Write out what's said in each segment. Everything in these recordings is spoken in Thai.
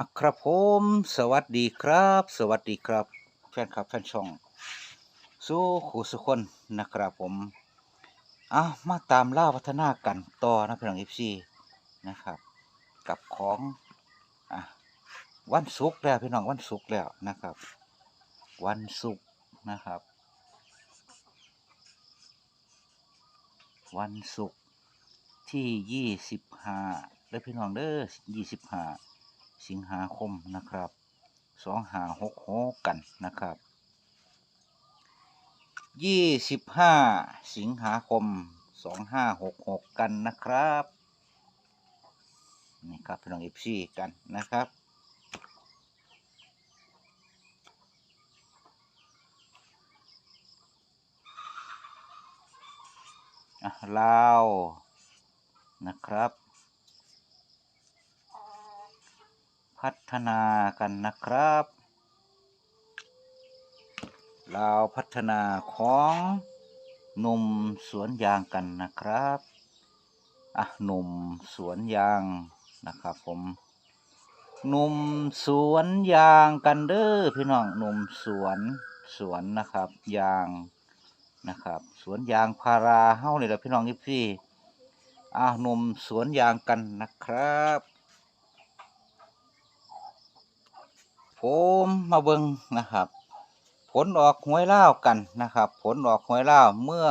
อะครับผมสวัสดีครับ สวัสดีครับ แฟนคลับแฟนช่อง สู้ขู่สุคนนะครับผมอะมาตามล่าพัฒนากันต่อนะพี่น้องเอฟซีนะครับ กับของอะวันศุกร์แล้วพี่น้องวันศุกร์แล้วนะครับ วันศุกร์นะครับ วันศุกร์ที่ยี่สิบห้าเด้อพี่น้องเด้อยี่สิบห้า สิงหาคมนะครับสองหาหกหกกันนะครับยี่สิบห้าสิงหาคมสองห้าหกหกกันนะครับนี่ครับพี่น้องเอฟซีกันนะครับอะลาวนะครับ พัฒนากันนะครับลาวพัฒนาของหนุ่มสวนยางกันนะครับอะหนุ่มสวนยางนะครับผมหนุ่มสวนยางกันเด้อพี่น้องหนุ่มสวนสวนนะครับ ยางนะครับ สวนยางพาราเฮ้าเลยละพี่น้องยิบซี่อ่าหนุ่มสวนยางกันนะครับ ผมมาเบิงนะครับ ผลออกหวยเล่ากันนะครับ ผลออกหวยเล่าเมื่อ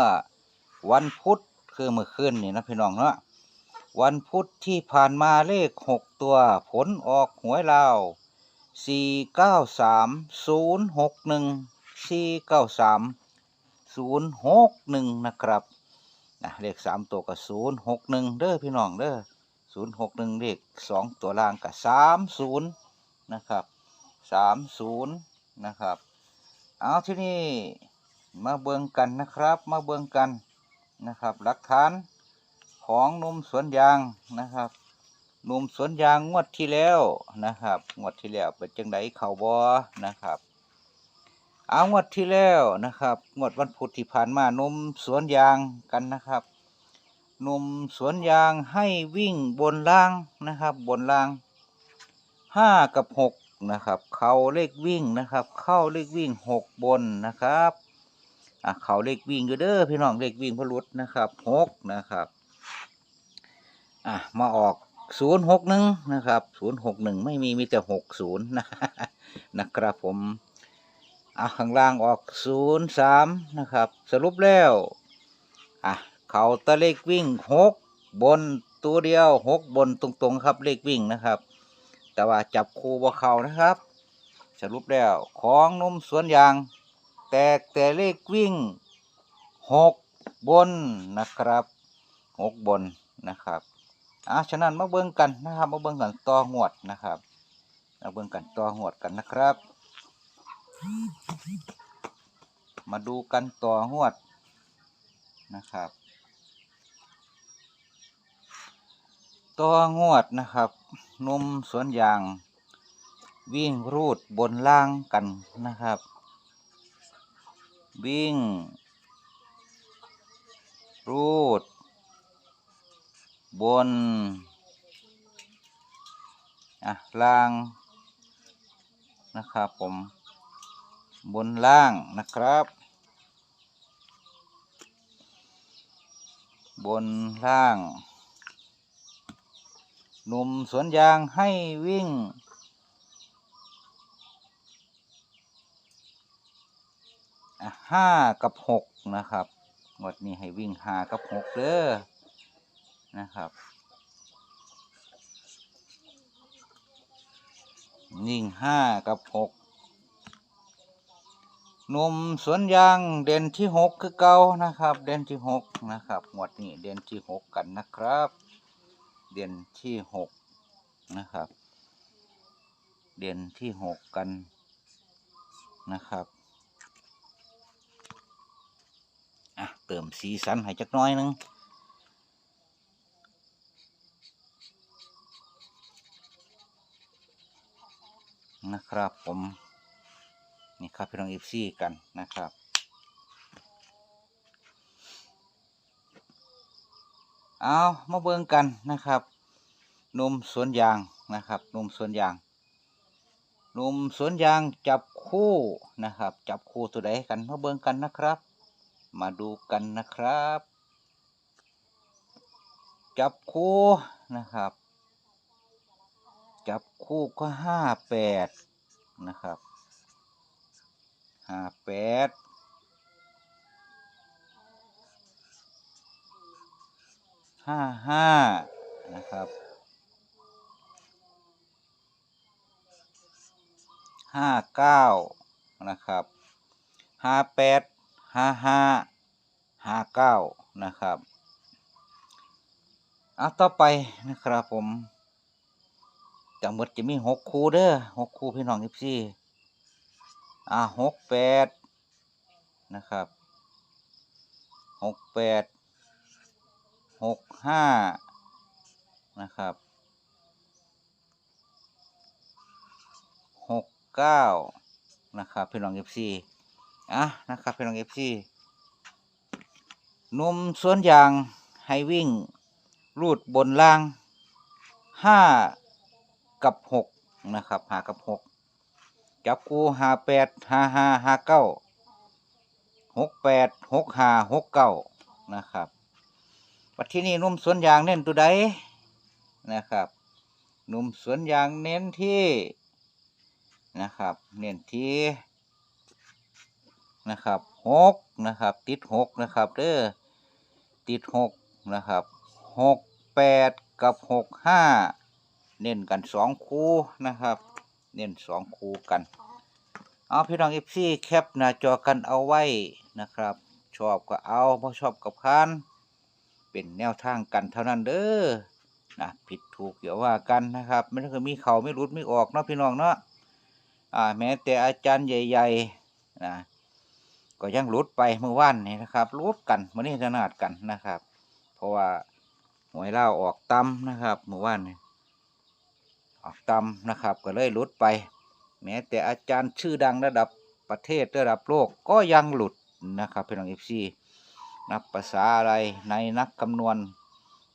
วันพุธคือเมื่อคืนนี่นะพี่น้องเนาะวันพุธที่ผ่านมาเลขหกตัว ผลออกหวยเล่าสี่เก้าสามศูนย์หกหนึ่งสี่เก้าสามศูนย์หกหนึ่งนะครับนะเลขสามตัวกับศูนย์หกหนึ่งเด้อพี่น้องเด้อศูนย์หกหนึ่งเลขสองตัวล่างกับสามศูนย์นะครับ สามศูนย์นะครับ เอาที่นี่มาเบิ่งกันนะครับ มาเบิ่งกันนะครับหลักฐานของนุ่มสวนยางนะครับนุ่มสวนยางงวดที่แล้วนะครับงวดที่แล้วเป็นจังไดเข่าบอนะครับ เอางวดที่แล้วนะครับงวดวันพุธที่ผ่านมานุ่มสวนยางกันนะครับนุ่มสวนยางให้วิ่งบนล่างนะครับ บนล่างห้ากับหก นะครับ เขาเลขวิ่งนะครับ เข้าเลขวิ่งหกบนนะครับอะเขาเลขวิ่งอยู่เด้อพี่น้องเลขวิ่งพลุดนะครับหกนะครับอะมาออกศูนย์หกหนึ่งนะครับศูนย์หกหนึ่งไม่มีมีแต่หกศูนย์นะนะครับผมอะข้างล่างออกศูนย์สามนะครับ สรุปแล้วอะเขาตะเลขวิ่งหกบนตัวเดียวหกบนตรงๆครับเลขวิ่งนะครับ แต่ว่าจับคูบ่เขานะครับ สรุปแล้วของนมสวนยาง แตกแต่เลขวิ่งหกบนนะครับหกบนนะครับอะฉะนั้นมาเบิ่งกันนะครับ มาเบิ่งกันต่อหวดนะครับมาเบิ่งกันต่อหวดกันนะครับ มาดูกันต่อหวดนะครับ ต่องวดนะครับนุ่มสวนยาง วิ่งรูดบนล่างกันนะครับ วิ่ง รูด บน อะล่างนะครับผมบนล่างนะครับ บนล่าง หนุ่มสวนยางให้วิ่ง ห้ากับหกนะครับงวดนี้ให้วิ่งห้ากับหกเด้อนะครับ นิ่งห้ากับหกหนุ่มสวนยางเด่นที่หกคือเก่านะครับ เด่นที่หกนะครับงวดนี้เด่นที่หกกันนะครับ เด่นที่หกนะครับ เด่นที่หกกันนะครับอะเติมสีสันให้จักน้อยหนึงนะครับผม นี่ครับพี่น้องเอฟซีกันนะครับ เอามาเบิ่งกันนะครับนมสวนยางนะครับนมสวนยางนุ่มสวนยางจับคู่นะครับ จับคู่ตัวใดกันมาเบิ่งกันนะครับ มาดูกันนะครับ จับคู่นะครับ จับคู่ก็ห้าแปดนะครับห้าแปด ห้าห้านะครับห้าเก้านะครับห้าแปดห้าห้าห้าเก้านะครับเอาต่อไปนะครับผมจังหวัดจะมีหกคู่เด้อหกคู่พี่น้องอีฟซี่อ่าหกแปดนะครับหกแปด หกห้านะครับหกเก้านะครับพี่น้องเอฟซีอะนะครับพี่น้องเอฟซีนุ่มสวนยางให้วิ่งรูดบนล่างห้ากับหกนะครับหากับหกจับกูหาแปดหาหาหาเก้าหกแปดหกหาหกเก้านะครับ ปัจที่นี่นุ่มสวนยางเน้นตัวใดนะครับ นุ่มสวนยางเน้นที่นะครับ เน้นที่นะครับหกนะครับ ติดหกนะครับเด้อติดหกนะครับหกแปดกับหกห้าเน้นกันสองคู่นะครับ เน้นสองคู่กันเอาพี่น้องเอฟซีแคปหน้าจอกันเอาไว้นะครับ ชอบก็เอาพอชอบกับพาน เป็นแนวทางกันเท่านั้นเด้อนะผิดถูกเดี๋ยวว่ากันนะครับไม่ต้องมีเขาไม่รุดไม่ออกเนาะพี่น้องเนาะอ่าแม้แต่อาจารย์ใหญ่ๆนะก็ยังรุดไปเมื่อวานนี่นะครับรุดกันมื่อนี้ขนาดกันนะครับ เพราะว่าหวยเล่าออกตำนะครับเมื่อวานนี่ออกตำนะครับ ก็เลยหลุดไป แม้แต่อาจารย์ชื่อดังระดับประเทศระดับโลกก็ยังหลุดนะครับพี่น้องเอฟซี นับภาษาอะไรในนักคำนวณ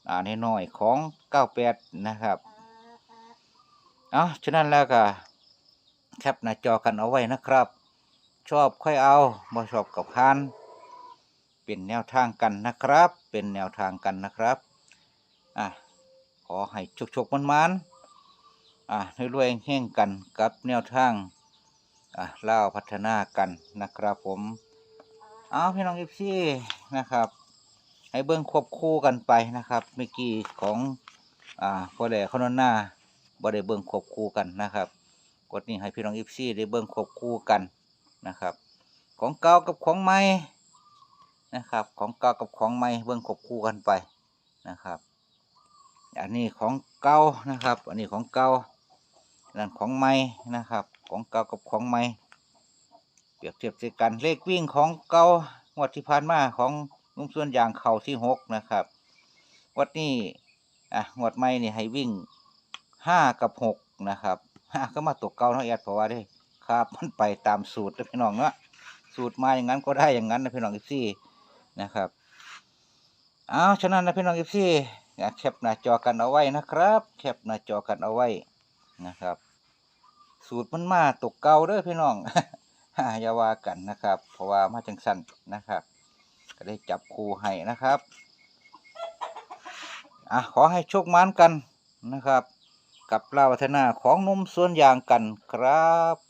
อ่านให้น้อยของ 98 นะครับเอาฉะนั้นแล้วก็แคปหน้าจอกันเอาไว้นะครับ ชอบค่อยเอาบ่ชอบกับพาน เป็นแนวทางกันนะครับ เป็นแนวทางกันนะครับอะขอให้ชกๆมันๆอะรวยๆแห้งกันกับแนวทางอะเล่าพัฒนากันนะครับผม เอาพี่น้องอีพี่ นะครับ ให้เบิ้งควบคู่กันไปนะครับเมื่อกี้ของอ่าพอแหล่ขนนหน้าบ่ได้เบิ้งควบคู่กันนะครับกดนี้ให้พี่น้องอีพี่ได้เบิ้งควบคู่กันนะครับ ของเก่ากับของใหม่นะครับ ของเก่ากับของใหม่เบิ้งควบคู่กันไปนะครับอันนี้ของเก่านะครับ อันนี้ของเก่านั่นของใหม่นะครับ ของเก่ากับของใหม่เปรียบเทียบกันเลขวิ่งของเก่า งวดที่ผ่านมาของนุ่มส่วนยางเข่าที่หกนะครับงวัดนี้อะงวดใหม่นี่ให้วิ่งห้ากับหกนะครับห้าก็มาตกเก่าเนาะแอดเพราะว่าได้ครับมันไปตามสูตรนะพี่น้องเนาะสูตรมาอย่างนั้นก็ได้อย่างนั้นนะพี่น้องอีฟซี่นะครับเอาฉะนั้นนะพี่น้องอีฟซี่แคปหน้าจอกันเอาไว้นะครับ แคปหน้าจอกันเอาไว้นะครับ สูตรมันมาตกเก่าเด้อพี่น้อง อย่าว่ากันนะครับ เพราะว่ามาจังสั้นนะครับ ก็ได้จับคู่ให้นะครับอะขอให้โชคมานกันนะครับ กับลาวัฒนาของนมสวนยางกันครับ